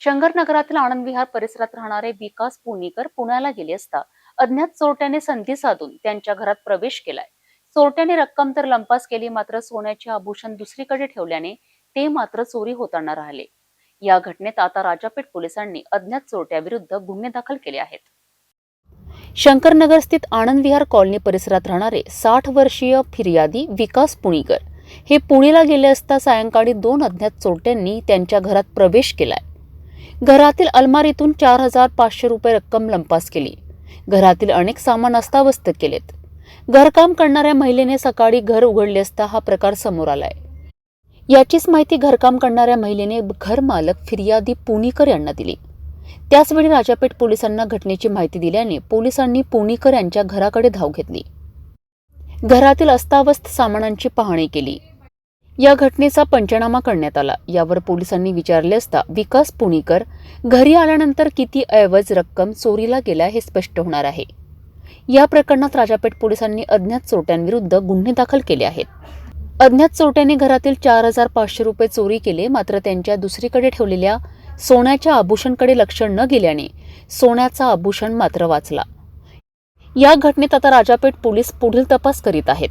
शंकरनगरातील आनंद विहार परिसरात राहणारे विकास पुणेकर पुण्याला गेले असता अज्ञात चोरट्याने संधी साधून त्यांच्या घरात प्रवेश केलाय. चोरट्याने रक्कम तर लंपास केली मात्र सोन्याचे आभूषण दुसरीकडे ठेवल्याने ते मात्र चोरी होताना राहिले. या घटनेत आता राजापेठ पोलिसांनी अज्ञात चोरट्याविरुद्ध गुन्हे दाखल केले आहेत. शंकरनगर स्थित आनंद विहार कॉलनी परिसरात राहणारे साठ वर्षीय फिर्यादी विकास पुणेकर हे पुणेला गेले असता सायंकाळी दोन अज्ञात चोरट्यांनी त्यांच्या घरात प्रवेश केलाय. घरातील अलमारीतून चार हजार पाचशे रुपये रक्कम लंपास केली. घरातील अनेक सामान अस्ताव्यस्त केलेत. घरकाम करणाऱ्या महिलेने सकाळी घर उघडले असता हा प्रकार समोर आलाय. याचीच माहिती घरकाम करणाऱ्या महिलेने घर मालक फिर्यादी पुणेकर यांना दिली. त्याचवेळी राजापेठ पोलिसांना घटनेची माहिती दिल्याने पोलिसांनी पुणेकर यांच्या घराकडे धाव घेतली. घरातील अस्ताव्यस्त सामानांची पाहणी केली. या घटनेचा पंचनामा करण्यात आला. यावर पोलिसांनी विचारले असता विकास पुणेकर घरी आल्यानंतर किती ऐवज रक्कम चोरीला गेल्या हे स्पष्ट होणार आहे. या प्रकरणात राजापेठ पोलिसांनी अज्ञात चोरट्यांविरुद्ध गुन्हे दाखल केले आहेत. अज्ञात चोरट्याने घरातील चार हजार पाचशे रुपये चोरी केले मात्र त्यांच्या दुसरीकडे ठेवलेल्या सोन्याच्या आभूषणकडे लक्ष न गेल्याने सोन्याचा आभूषण मात्र वाचला. या घटनेत आता राजापेठ पोलीस पुढील तपास करीत आहेत.